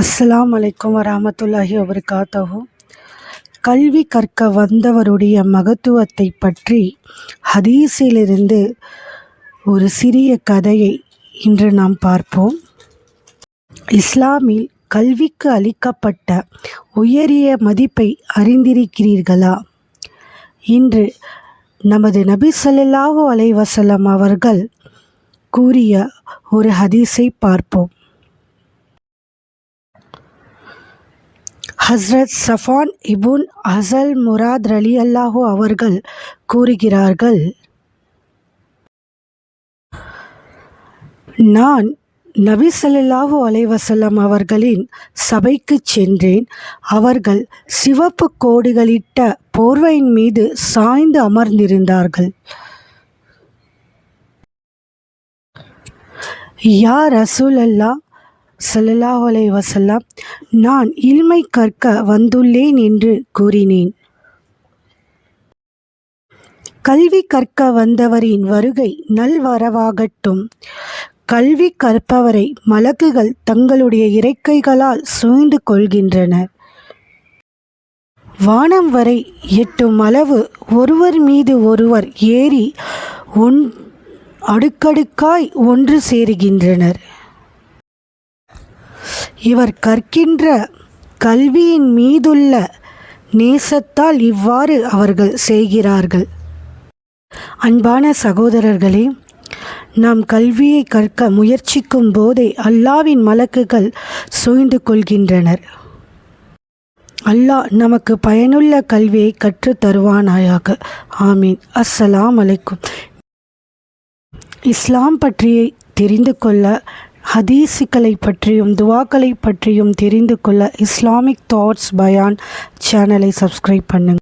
அஸ்ஸலாம் அலைக்கும் வரஹமத்துல்லாஹி வபரகாத்தஹு. கல்வி கற்க வந்தவருடைய மகத்துவத்தை பற்றி ஹதீஸிலிருந்து ஒரு சிறிய கதையை இன்று நாம் பார்ப்போம். இஸ்லாமில் கல்விக்கு அளிக்கப்பட்ட உயரிய மதிப்பை அறிந்திருக்கிறீர்களா? இன்று நமது நபி சொல்லாஹு அலைவசலம் அவர்கள் கூறிய ஒரு ஹதீஸை பார்ப்போம். ஹஸ்ரத் சஃபான் இபுன் அசல் முராத் அலி அல்லாஹோ அவர்கள் கூறுகிறார்கள். நான் நபி சல்லாஹு அலைவசல்லம் அவர்களின் சபைக்கு சென்றேன். அவர்கள் சிவப்பு கோடுகளிட்ட போர்வையின் மீது சாய்ந்து அமர்ந்திருந்தார்கள். யா ரசூல் அல்லா ஸல்லல்லாஹு வசல்லாம் நான் இல்மை கற்க வந்துள்ளேன் என்று கூறினேன். கல்வி கற்க வந்தவரின் வருகை நல்வரவாகட்டும். கல்வி கற்பவரை மலக்குகள் தங்களுடைய இறக்கைகளால் சூழ்ந்து கொள்கின்றனர். வானம் வரை எட்டும் அளவு ஒருவர் மீது ஒருவர் ஏறி ஒன் அடுக்கடுக்காய் ஒன்று சேருகின்றனர். இவர் கற்கின்ற கல்வியின் மீதுள்ள நேசத்தால் இவ்வாறு அவர்கள் செய்கிறார்கள். அன்பான சகோதரர்களே நாம் கல்வியை கற்க முயற்சிக்கும் போதே அல்லாவின் மலக்குகள் சூழ்ந்து கொள்கின்றனர். அல்லாஹ் நமக்கு பயனுள்ள கல்வியை கற்றுத் தருவானாயாக. ஆமீன். அஸ்ஸலாம் அலைக்கும். இஸ்லாம் பற்றியை தெரிந்து கொள்ள ஹதீஸுக்களை பற்றியும் துவாக்களை பற்றியும் தெரிந்து கொள்ள இஸ்லாமிக் தாட்ஸ் பயான் சேனலை சப்ஸ்கிரைப் பண்ணுங்கள்